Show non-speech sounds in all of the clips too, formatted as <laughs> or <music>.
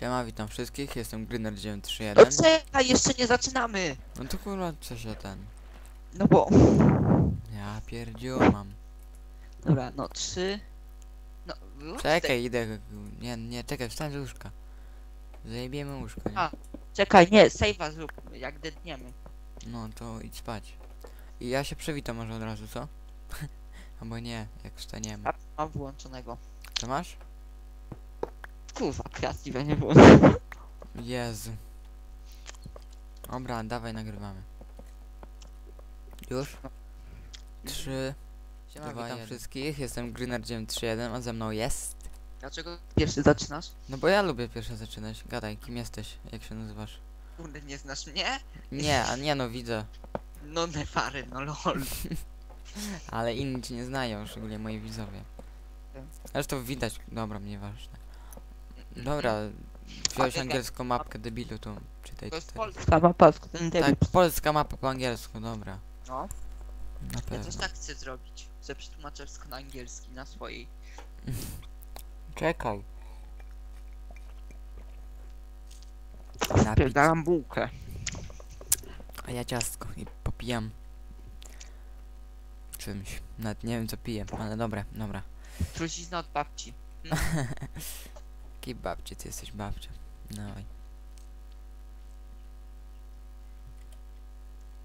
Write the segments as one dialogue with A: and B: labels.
A: Siema, witam wszystkich, jestem
B: No
A: Gryner931.
B: czekaj, jeszcze nie zaczynamy!
A: No to kurwa, co się ten...
B: No bo...
A: Ja pierdziu mam.
B: Dobra, no trzy... No, wyłącz
A: Czekaj, idę... Nie, nie, czekaj, wstań z łóżka. Zajebiemy łóżko, nie?
B: A. Czekaj, nie, save'a zrób, jak dedniemy.
A: No to idź spać. I ja się przywitam może od razu, co? <laughs> Albo nie, jak wstaniemy.
B: A, mam włączonego.
A: Co masz?
B: Kurwa, kreatywę nie było.
A: Jezu. Dobra, dawaj nagrywamy. Już? Trzy,
B: Siema,
A: dwa,
B: witam
A: witam wszystkich, jestem Gryner931, a ze mną jest...
B: Dlaczego pierwszy zaczynasz?
A: No bo ja lubię pierwsze zaczynać. Gadaj, kim jesteś? Jak się nazywasz?
B: Kurde, nie znasz mnie?
A: Nie, a nie no widzę.
B: No nefary, no lol. <laughs>
A: Ale inni cię nie znają, szczególnie moi widzowie.
B: Tak.
A: Zresztą widać, dobra, nieważne. Dobra, wziąłeś
B: A,
A: angielską mapkę debilu, to czytaj
B: To jest
A: tutaj.
B: polska mapa, ten
A: Tak, polska mapa po angielsku, dobra.
B: No,
A: Na
B: ja też tak chcę zrobić. Chcę przetłumaczyć wszystko na angielski, na swojej. <laughs>
A: Czekaj. Napić.
B: Pierdalam bułkę.
A: A ja ciastko i popijam czymś. Nawet nie wiem co piję, ale dobra, dobra.
B: Trucizna od babci. <laughs> <laughs>
A: Jaki babci, ty jesteś babcią. Dawaj.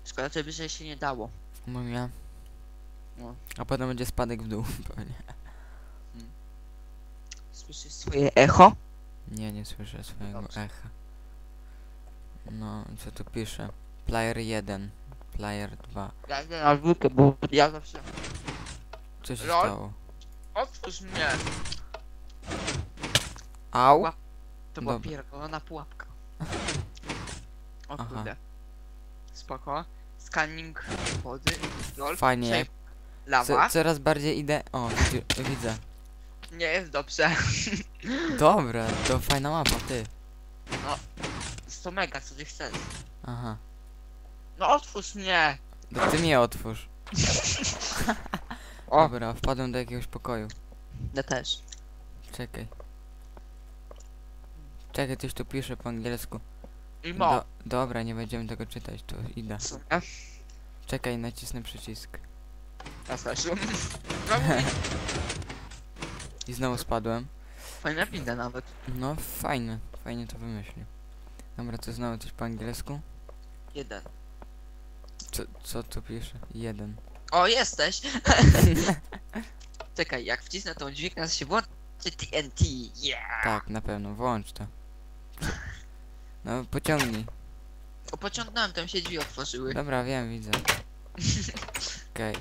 B: Szkoda, żeby że się nie dało.
A: Mówię.
B: No.
A: A potem będzie spadek w dół, <laughs> pewnie.
B: Słyszysz swoje echo?
A: Nie, nie słyszę swojego
B: Dobrze.
A: echa. No, co tu pisze? Player 1, player 2.
B: Ja idę na dwójkę, bo ja zawsze...
A: Co się
B: Lol.
A: stało?
B: Otwórz mnie!
A: Au!
B: Ła- To była
A: Dobra.
B: pierdolona pułapka. O
A: Aha.
B: kurde. Spoko. Scanning wody. Lol.
A: Fajnie.
B: Shape.
A: Co,
B: Lawa.
A: coraz bardziej idę... O, widzę.
B: Nie jest dobrze. <laughs>
A: Dobra, to fajna mapa, ty.
B: 100 mega, co ty chcesz?
A: Aha.
B: No otwórz mnie!
A: To ty mnie otwórz. <laughs> Dobra, wpadłem do jakiegoś pokoju.
B: ja też.
A: Czekaj. Czekaj, coś tu pisze po angielsku.
B: I mo.
A: Do, dobra, nie będziemy tego czytać, to idę. Czekaj, nacisnę przycisk.
B: Mówię,
A: I znowu spadłem.
B: Fajna pinda nawet.
A: No, fajne. Fajnie to wymyślił. Dobra, to znowu coś po angielsku.
B: Jeden.
A: Co, co tu pisze? Jeden.
B: O, jesteś! <laughs> Czekaj, jak wcisnę tą dźwignię, to się włączy TNT. Yeah!
A: Tak, na pewno, włącz to. No, pociągnij.
B: O, pociągnąłem, tam się drzwi otworzyły.
A: Dobra, wiem, widzę. <laughs> Okej.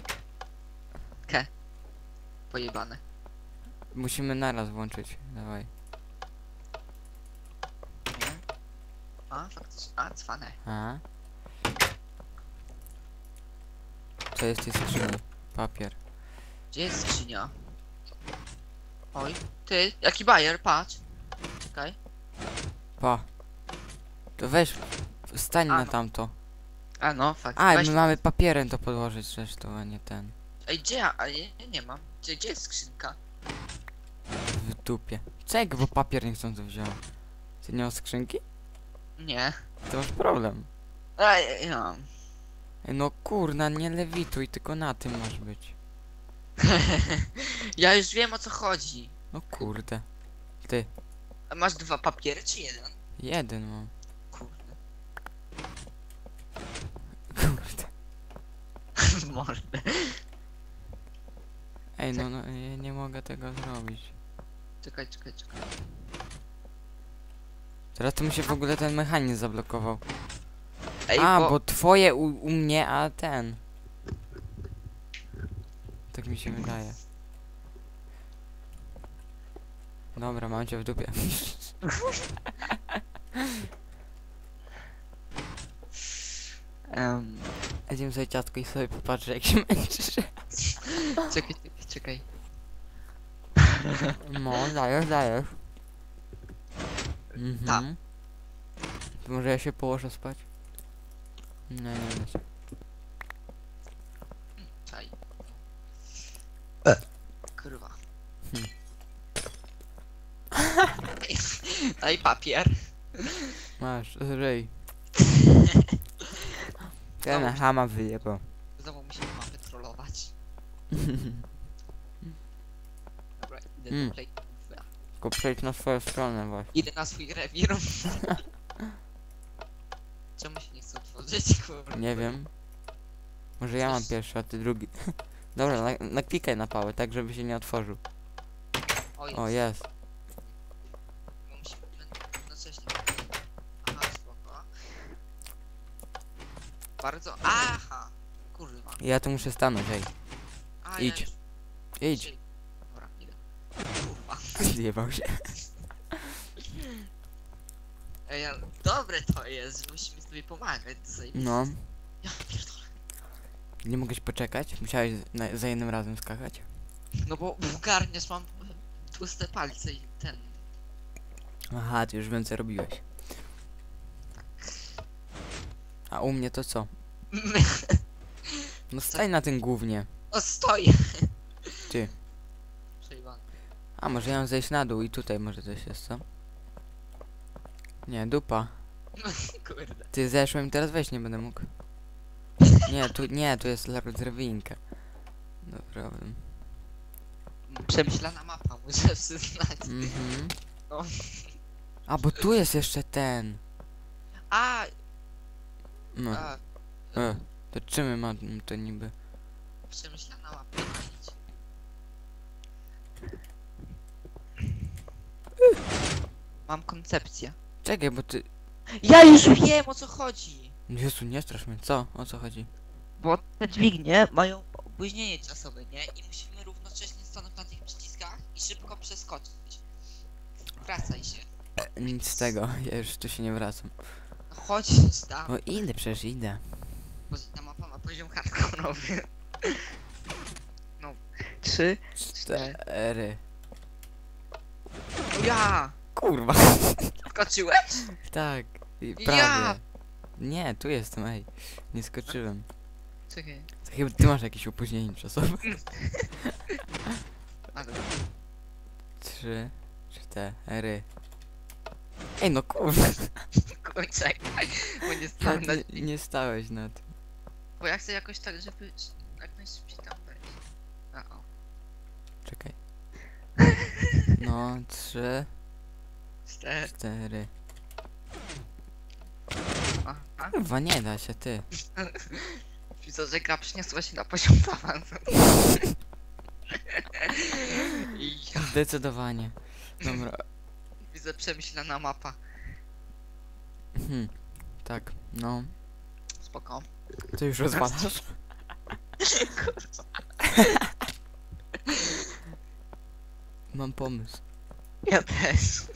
B: Pojebane.
A: Musimy naraz włączyć. Dawaj.
B: Nie? A, faktycznie. A, cwane.
A: A? Co jest w tej skrzyni? Papier.
B: Gdzie jest skrzynia? Oj, ty, jaki bajer, patrz. Czekaj.
A: Pa. To weź, stań
B: A,
A: na
B: no.
A: tamto.
B: A no, fakt.
A: A,
B: Weź-
A: my mamy papierem to podłożyć zresztą, a nie ten.
B: Ej, gdzie ja? A nie, nie, nie mam. Gdzie, gdzie jest skrzynka?
A: W dupie. Czek, bo papier niechcący wziął. Ty nie masz skrzynki?
B: Nie.
A: To masz problem.
B: Ej, ja mam.
A: Ej, No kurna, nie lewituj, tylko na tym masz być. <laughs>
B: ja już wiem o co chodzi.
A: No kurde. Ty,
B: A masz dwa papiery czy jeden?
A: jeden mam.
B: Kurde.
A: Kurde. <laughs>
B: Może.
A: Ej, no, no, ja nie mogę tego zrobić.
B: Czekaj, czekaj, czekaj.
A: Teraz to mi się w ogóle ten mechanizm zablokował.
B: Ej,
A: a,
B: bo...
A: bo twoje u, u mnie, a ten. Tak mi się wydaje. Dobra, mam cię w dupie. <laughs>
B: Em,
A: Idziemy sobie ciastko i sobie popatrzę jak się męczysz. <laughs>
B: czekaj, czekaj, czekaj.
A: No, dajesz, dajesz. Mhm.
B: Tak.
A: To Może ja się położę spać? Nie, nie, nie.
B: Czaj. Kurwa.
A: Hmm. <laughs>
B: Daj papier.
A: Masz, ryj. <laughs> Ten hama wyjebał.
B: Znowu musimy mapę trollować. <laughs> Dobra, idę
A: Mm.
B: do play.
A: Tylko przejdź na swoją stronę właśnie.
B: Idę na swój rewir. <laughs> Czemu się nie chce otworzyć? Kurwa.
A: Nie wiem. Może ja mam
B: Coś-
A: pierwszy, a ty drugi. <laughs> Dobra, na, naklikaj na pałę, tak żeby się nie otworzył.
B: O, jest.
A: O, jest.
B: Bo musimy jednocześnie. Aha, spoko. Bardzo. Aha! Kurwa.
A: Ja tu muszę stanąć, ej.
B: A,
A: Idź.
B: Ja już...
A: Idź.
B: Dobra, idę. Kurwa. <laughs>
A: Zjebał się. <laughs>
B: Ej, ja... Dobre to jest, że musimy sobie pomagać. To zajebiste.
A: No.
B: Ja pierdolę.
A: Nie mogłeś poczekać? Musiałeś na, za jednym razem skakać?
B: No bo garniesz mam tłuste palce i ten.
A: Aha, ty już więcej robiłeś. U mnie to co? No <laughs> stań na tym głównie.
B: O, stoję!
A: Ty. A może ja mam zejść na dół i tutaj może coś jest, co? Nie, dupa.
B: Kurde.
A: Ty zeszłem i teraz wejść nie będę mógł. Nie, tu nie, tu jest drabinka. Dobra.
B: Przemyślana mapa, muszę przyznać.
A: Mhm.
B: No.
A: A bo tu jest jeszcze ten.
B: A,
A: No.
B: a,
A: E, to czym ma to niby?
B: przemyślana idź. Mam koncepcję.
A: Czekaj, bo ty.
B: Ja już wiem o co chodzi!
A: Jezu, nie strasz mnie. Co? O co chodzi?
B: Bo te dźwignie mają opóźnienie czasowe, nie? I musimy równocześnie stanąć na tych przyciskach i szybko przeskoczyć. Wracaj się.
A: E, nic z tego, ja już tu się nie wracam.
B: Chodź tam.
A: O idę, przecież idę.
B: Bo ta mapa ma poziom hardkorowy. <laughs> No. Trzy.
A: Cztery.
B: Ja!
A: Kurwa.
B: Skoczyłeś?
A: Tak. i
B: Ja!
A: Prawie. Nie, tu jestem, ej. Nie skoczyłem.
B: Czekaj.
A: To Chyba ty masz jakieś opóźnienie czasowe. <laughs> Trzy, cztery. Ej, no <laughs> kurwa.
B: Czekaj. Bo nie
A: Ja
B: stałem na...
A: nie, nie stałeś na tym.
B: Bo ja chcę jakoś tak, żeby jak najszybciej tam wejść. A o.
A: Czekaj. No, trzy,
B: Cztery.
A: cztery.
B: Aha.
A: Kurwa, nie da się, ty. <laughs>
B: Widzę, że gra przyniosła się na poziom <laughs> ja
A: Zdecydowanie. Dobra.
B: Widzę przemyślana mapa.
A: Hmm. Tak, no.
B: Spoko.
A: Ty już rozwalasz? <laughs> Mam pomysł.
B: Ja też.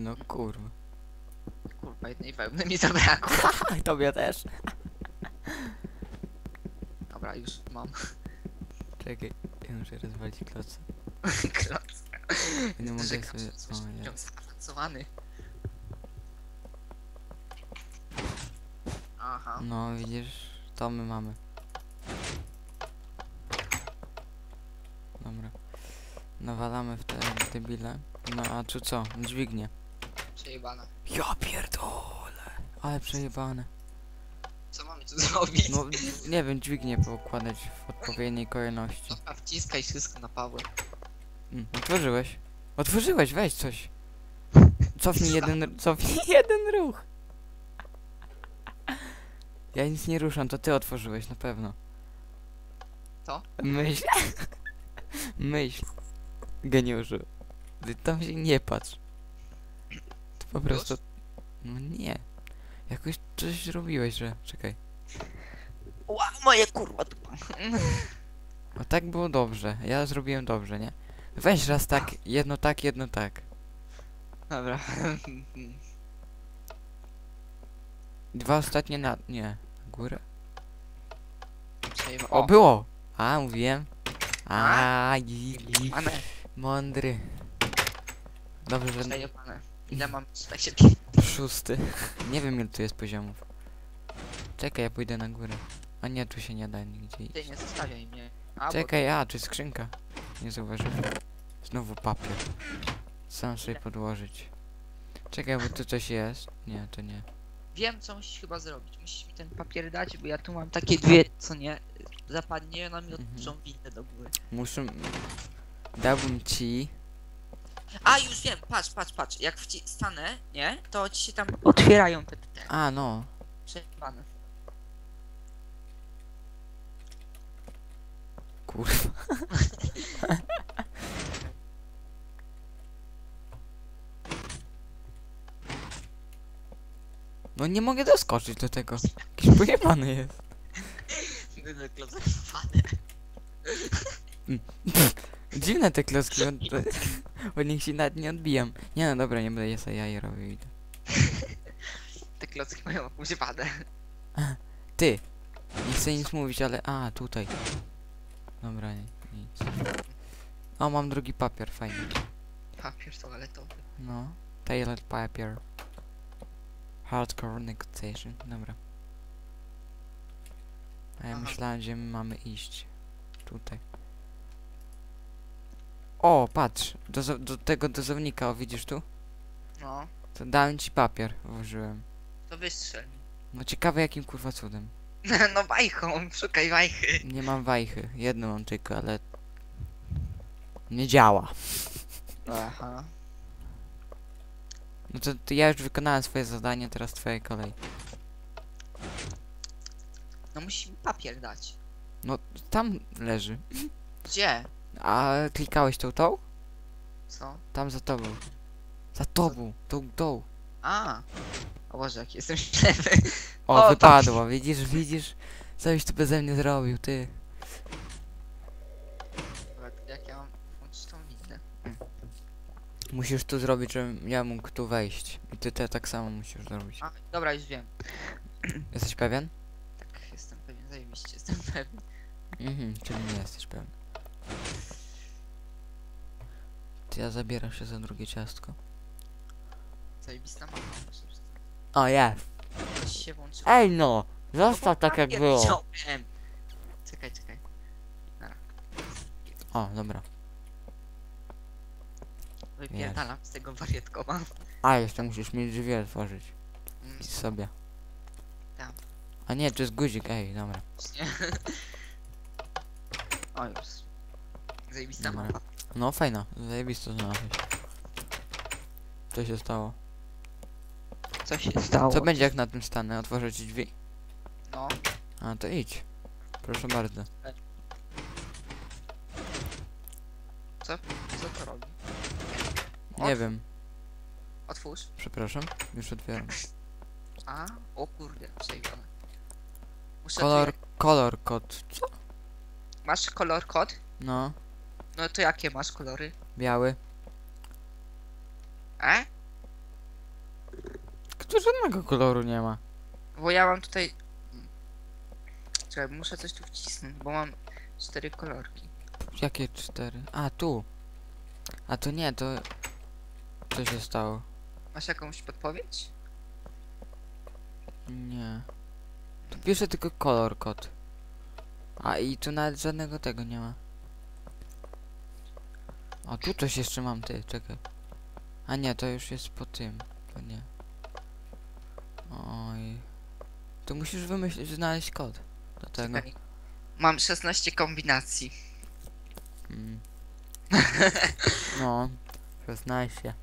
A: No kurwa.
B: Kurwa, jednej wełny mi zabrakło. <laughs>
A: Tobie też.
B: Dobra, już mam
A: Czekaj, ja muszę rozwalić kloc. <laughs>
B: kloc.
A: Nie mogę sobie... O, ja.
B: zaawansowany. Aha.
A: No widzisz, to my mamy. Dobra. Nawalamy w te debile. No a tu co? Dźwignie.
B: Przejebane.
A: Ja pierdolę. Ale przejebane.
B: Co zrobić?
A: No nie wiem, dźwignię poukładać w odpowiedniej kolejności.
B: Dobra, wciskaj wszystko na Pawła.
A: Mm, otworzyłeś. Otworzyłeś, weź coś. Cofnij jeden, cofnij <laughs> jeden ruch. Ja nic nie ruszam, to ty otworzyłeś na pewno.
B: Co?
A: Myśl. <laughs> Myśl. Geniuszu. Ty tam się nie patrz. To po prostu... No nie. Jakoś coś zrobiłeś, że... Czekaj.
B: Ła, moje kurwa dupa.
A: O tak było dobrze. Ja zrobiłem dobrze, nie? Weź raz tak, jedno tak, jedno tak.
B: Dobra.
A: Dwa ostatnie na... nie. Górę? O, było! A, mówiłem. A, i-
B: Pane,
A: mądry. Dobrze, że
B: przejebane. Ile mam tak się
A: szósty. Nie wiem ile tu jest poziomów. Czekaj, ja pójdę na górę. A nie, tu się nie da nigdzie
B: Ty
A: iść.
B: nie zostawiaj mnie. A, bo
A: Czekaj, a, czy skrzynka? Nie zauważyłem. Znowu papier. Sam sobie podłożyć. Czekaj, bo tu coś jest. Nie, to nie.
B: Wiem, co musisz chyba zrobić. Musisz mi ten papier dać, bo ja tu mam takie dwie, co nie, zapadnie, one mi
A: Mhm.
B: odpuszczą windę do góry.
A: Muszę... Dałbym ci...
B: A, już wiem, patrz, patrz, patrz. Jak wci stanę, nie, to ci się tam otwierają te, te
A: A, no.
B: przejebane.
A: Kurwa. No nie mogę doskoczyć do tego. Jakiś pojebany jest.
B: Będę klozofany. <laughs>
A: Dziwne te klocki, od, od nich się nawet nie odbijam. Nie no dobra, nie będę je sobie jaje robił. idę. <laughs>
B: Te klocki mają wadę.
A: Ty! Nie chcę nic mówić, ale... A, tutaj. Dobra, nie, nic. O, mam drugi papier, fajnie.
B: Papier toaletowy.
A: No. Tailored papier. Hardcore negotiation. Dobra. A ja
B: Aha.
A: myślałem, gdzie my mamy iść. Tutaj. O, patrz. Do, do tego dozownika, o widzisz tu?
B: No,
A: To dałem ci papier, włożyłem.
B: to wystrzel.
A: No ciekawe jakim kurwa cudem. <laughs>
B: No wajchą, szukaj wajchy.
A: Nie mam wajchy. Jedną mam tylko, ale... Nie działa.
B: Aha.
A: No to, to ja już wykonałem swoje zadanie, teraz twoja kolej.
B: No musisz mi papier dać.
A: Tam leży.
B: Gdzie?
A: A klikałeś tą tą?
B: Co?
A: Tam za tobą. Za tobą, tą, tą.
B: A. O Boże, jak jestem ślepy.
A: O,
B: O,
A: wypadło, widzisz, widzisz? Coś tu beze mnie zrobił, ty.
B: Jak ja mam włączyć tą windę?
A: Musisz tu zrobić, żebym ja mógł tu wejść. I ty te tak samo musisz zrobić.
B: A, dobra, już wiem.
A: Jesteś pewien?
B: Tak, jestem pewien, zajebiście jestem pewien.
A: Mhm, czyli nie jesteś pewien. Ty ja zabieram się za drugie ciastko.
B: Zajebista mama. przyznać.
A: O, jest.
B: Się włączyło.
A: Ej no!
B: No
A: Zostaw
B: bo
A: tak jak było.
B: wziąłem. Czekaj, czekaj.
A: O, dobra.
B: Wypierdalam z tego warietkoma.
A: A, jeszcze musisz mi drzwi otworzyć.
B: Mm,
A: Idź sobie.
B: Tam.
A: A nie, to jest guzik, ej, dobra. <laughs>
B: O już. Zajebista
A: Dobra.
B: mapa.
A: No fajna, zajebisto znalazłeś. Co się stało?
B: Co się stało?
A: Co będzie jak na tym stanę? Otworzę ci drzwi?
B: No.
A: A, to idź. Proszę bardzo.
B: Co to robi?
A: Nie wiem,
B: Otwórz.
A: przepraszam. Już otwieram.
B: A, o kurde, przejdziemy. Muszę
A: Kolor, kolor kod. Co?
B: Masz kolor kod?
A: No,
B: No to jakie masz kolory?
A: biały.
B: E?
A: Kto żadnego koloru nie ma.
B: Bo ja mam tutaj... Czekaj, muszę coś tu wcisnąć, bo mam cztery kolorki.
A: Jakie cztery? A, tu. A to nie, to... Co się stało?
B: Masz jakąś podpowiedź?
A: Nie. Tu pisze tylko kolor kod. A i tu nawet żadnego tego nie ma. O, tu coś jeszcze mam, ty, czekaj. A nie, to już jest po tym. To nie. Oj. Tu musisz wymyślić, znaleźć kod. Do tego.
B: Czekaj. Mam 16 kombinacji.
A: Mm. <laughs> No, 16.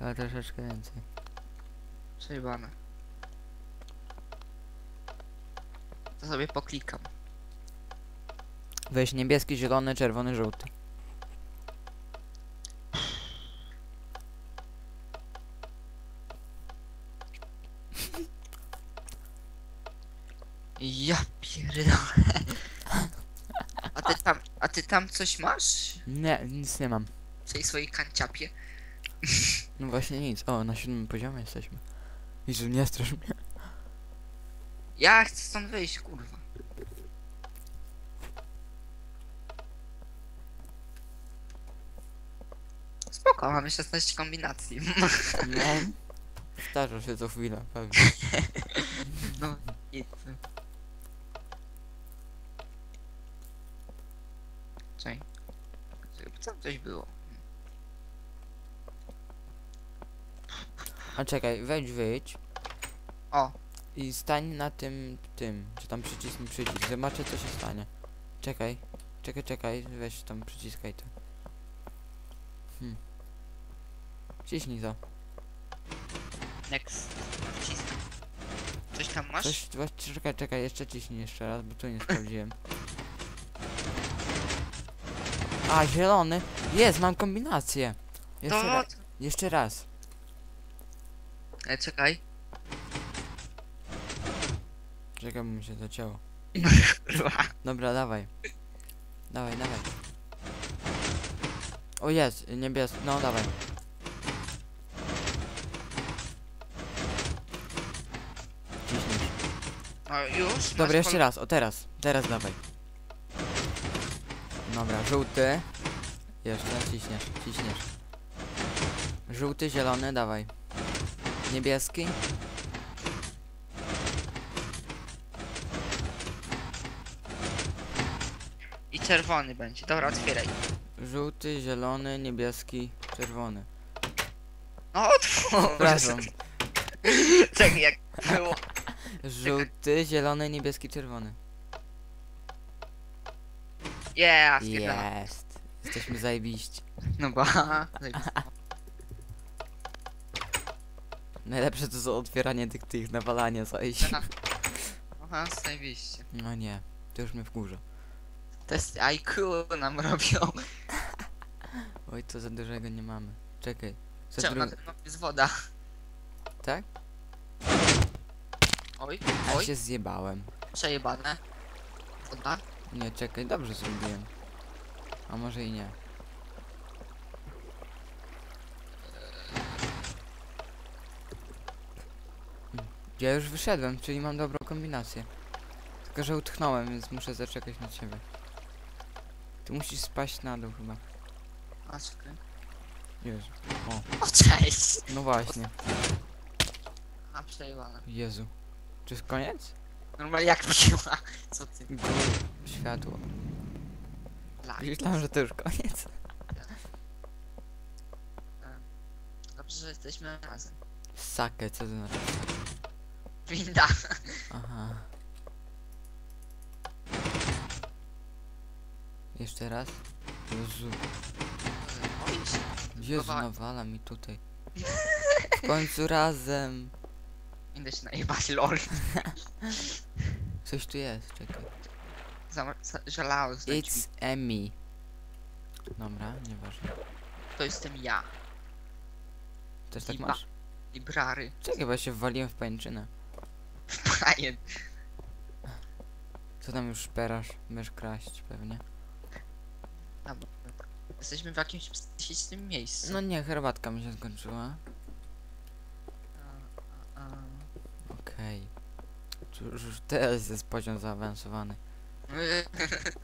A: Ale troszeczkę więcej.
B: Przejebane. To sobie poklikam.
A: Weź niebieski, zielony, czerwony, żółty.
B: Ja pierdolę. A ty tam, a ty tam coś masz?
A: Nie, nic nie mam.
B: W tej swojej kanciapie?
A: No właśnie nic. O, na siódmym poziomie jesteśmy. Jezu, nie strasz mnie.
B: Ja chcę stąd wyjść, kurwa. Spoko, mamy 16 kombinacji.
A: No. Zdarza się co chwilę, pewnie. <laughs>
B: No, i... Coś było.
A: A czekaj, wejdź, wyjdź
B: O,
A: i stań na tym, tym, czy tam przycisnij przycisk, zobaczę co się stanie. Czekaj, czekaj, czekaj, weź tam przyciskaj to. Hmm. Ciśnij to.
B: next. Coś tam masz?
A: Coś, właśnie, czekaj, czekaj, jeszcze ciśnij jeszcze raz, bo tu nie sprawdziłem. A, zielony! Jest, mam kombinację! Jeszcze,
B: to...
A: ra jeszcze raz.
B: E, czekaj.
A: Czekaj, bo mi się zacięło.
B: Kurwa.
A: Dobra, dawaj. Dawaj, dawaj. O jest, niebieski, no dawaj. Ciśniesz.
B: No już?
A: Dobra,
B: Masz
A: jeszcze
B: pol-
A: raz, o teraz, teraz dawaj. Dobra, żółty. Jeszcze, ciśniesz, ciśniesz. Żółty, zielony, dawaj. Niebieski.
B: I czerwony będzie. Dobra, otwieraj.
A: Żółty, zielony, niebieski, czerwony.
B: No otwórz!
A: Przepraszam. <laughs>
B: Czekaj, jak było.
A: Żółty, zielony, niebieski, czerwony.
B: Yeah.
A: Jest. Jesteśmy zajebiści.
B: No ba.
A: Najlepsze to są otwieranie tych, tych, nawalania zajść.
B: Aha, zajebiście.
A: No nie, to już mnie wkurza.
B: Test IQ nam robią. <laughs>
A: Oj, to za dużego nie mamy. Czekaj. Za
B: Czemu na
A: dru-
B: tym no, jest woda?
A: Tak?
B: Oj,
A: A
B: oj,
A: się zjebałem.
B: przejebane. Woda.
A: Nie, czekaj, dobrze zrobiłem. A może i nie. Ja już wyszedłem, czyli mam dobrą kombinację. Tylko, że utchnąłem, więc muszę zaczekać na ciebie. Ty musisz spaść na dół chyba.
B: A, czekaj.
A: Jezu.
B: O, cześć!
A: No właśnie.
B: A, przejebane.
A: Jezu. Czy jest koniec?
B: Normalnie jak wróciła. Co ty?
A: Światło.
B: Light.
A: Myślałem, że to już koniec.
B: Dobrze, że jesteśmy razem.
A: Sakę, co to znaczy?
B: Winda.
A: Aha. Jeszcze raz? Jezu. Jezu, nawala mi tutaj. W końcu razem.
B: Idę się najebać, lol. <laughs>
A: Coś tu jest, czekaj.
B: Zam- za- Żalało z drzwi.
A: It's Emmy. Dobra, nieważne.
B: To jestem ja.
A: Też tak masz?
B: Library.
A: Czekaj, bo ja się wwaliłem w pańczynę.
B: Brian.
A: Co tam już szperasz? Będziesz kraść pewnie.
B: Jesteśmy w jakimś psychicznym miejscu.
A: No nie, herbatka mi się skończyła.
B: A, a.
A: Okej. Już, już teraz jest poziom zaawansowany.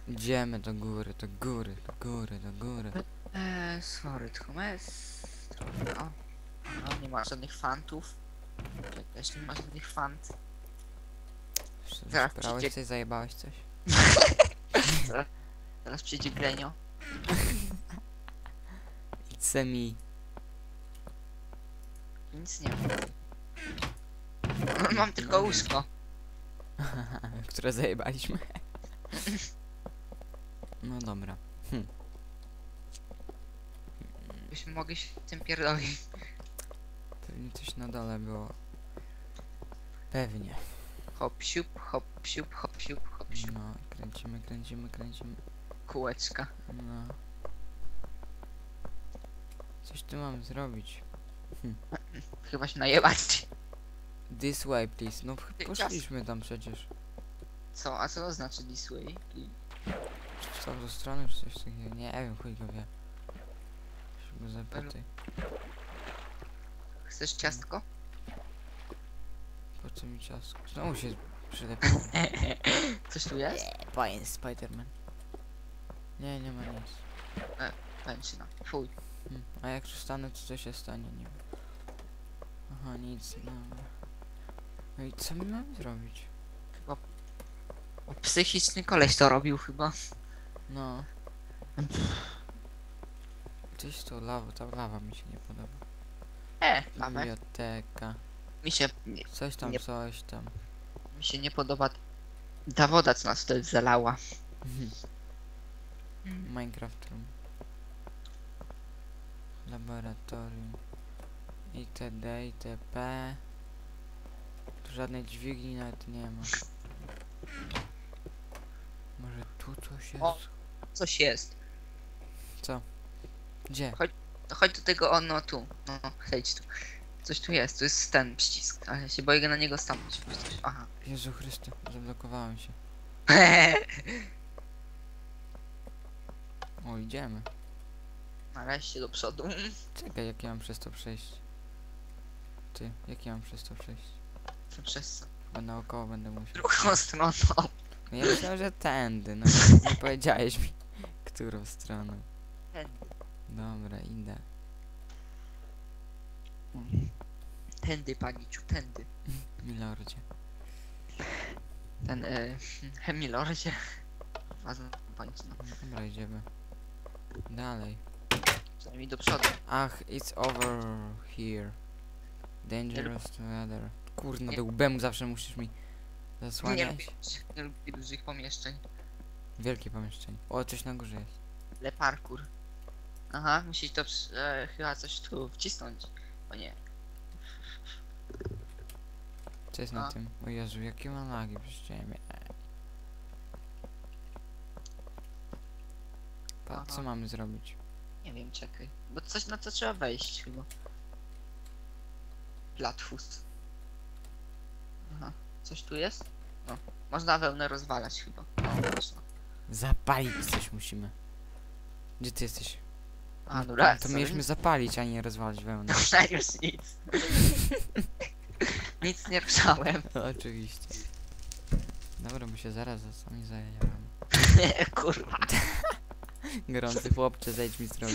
A: Idziemy do góry, do góry, do góry, do góry.
B: Eee, sorry, tylko mes. O. No, nie ma żadnych fantów. Też nie ma żadnych fant. Zaraz
A: Szperałeś
B: przyjdzie-
A: coś, zajebałeś coś? <laughs>
B: Teraz przyjdzie Glenio. <laughs>
A: It's me.
B: Nic nie ma. <clears throat> Mam tylko łóżko. <laughs>
A: które zajebaliśmy. No dobra.
B: Byśmy mogli się tym pierdolić.
A: Pewnie coś na dole było. Pewnie.
B: Hop, siup, hop, siup, hop, siup, hop, siup.
A: No, kręcimy, kręcimy, kręcimy.
B: Kółeczka.
A: No. Coś tu mam zrobić.
B: Chyba się najebać.
A: This way, please. No
B: Ty,
A: poszliśmy tam przecież.
B: Co? A co to znaczy this way?
A: Czy w tą stronę, czy coś takiego? Nie wiem, chuj go wie. Go zapytaj.
B: Chcesz ciastko?
A: Po co mi ciasko? Znowu się przylepił. <laughs>
B: Coś tu jest?
A: Panie Spiderman. Nie, nie ma nic.
B: Pęczyna. Fuj.
A: Hmm. A jak przestanę, to co się stanie? Nie wiem. Aha, nic, no. No i co my mamy zrobić?
B: Psychiczny koleś to robił chyba.
A: No. Coś tu lawa, ta lawa mi się nie podoba.
B: E, mamy.
A: Biblioteka.
B: Mi się, nie,
A: Coś tam,
B: Nie-
A: coś tam.
B: mi się nie podoba ta woda, co nas wtedy zalała. <laughs>
A: Minecraft room. Laboratorium. itd. itp. Tu żadnej dźwigni nawet nie ma. Może tu coś jest?
B: O. Coś jest.
A: Co? Gdzie?
B: No chodź do tego, o no tu. No, chodź tu. Coś tu jest, tu jest ten przycisk, ale się boję na niego stanąć. aha.
A: Jezu Chryste, zablokowałem się. <laughs> O, idziemy.
B: Nareszcie do przodu.
A: Czekaj, jak ja mam przez to przejść? Ty, jak ja mam przez to przejść?
B: Przez co?
A: Chyba naokoło będę musiał.
B: Drugą stroną.
A: No ja myślałem, że tędy, no <laughs> nie powiedziałeś mi, którą stroną.
B: Tędy.
A: Dobra, idę.
B: Tędy, paniczu, tędy. <laughs>
A: Milordzie.
B: Ten, e, milordzie. Bądź, no.
A: Dobra, idziemy. Dalej.
B: Przynajmniej do przodu.
A: Ach, it's over here. Dangerous to weather. Kurna,
B: Nie-
A: do łbem zawsze musisz mi
B: Nie
A: zasłaniać.
B: nie lubię dużych pomieszczeń.
A: Wielkie pomieszczenie. O, coś na górze jest.
B: Le parkour. Aha, musisz to przy- e, chyba coś tu wcisnąć. O nie.
A: Co jest na
B: A.
A: tym? O Jezu, jakie mam lagi przez ciebie. Pa,
B: Aha.
A: co mamy zrobić?
B: Nie wiem, czekaj. Bo coś na co trzeba wejść chyba. Platfus. Aha. Coś tu jest? No. Można wełnę rozwalać chyba. No, można.
A: Zapalić coś musimy. Gdzie ty jesteś?
B: A,
A: No,
B: dobra,
A: To mieliśmy zapalić, a nie rozwalić wełnę.
B: Dobra, już nic. <laughs> nic nie ruszałem.
A: Oczywiście. Dobra, bo się zaraz za sami zajęłam. <laughs>
B: Kurwa. <laughs>
A: Gorący chłopcze, zejdź mi z drogi.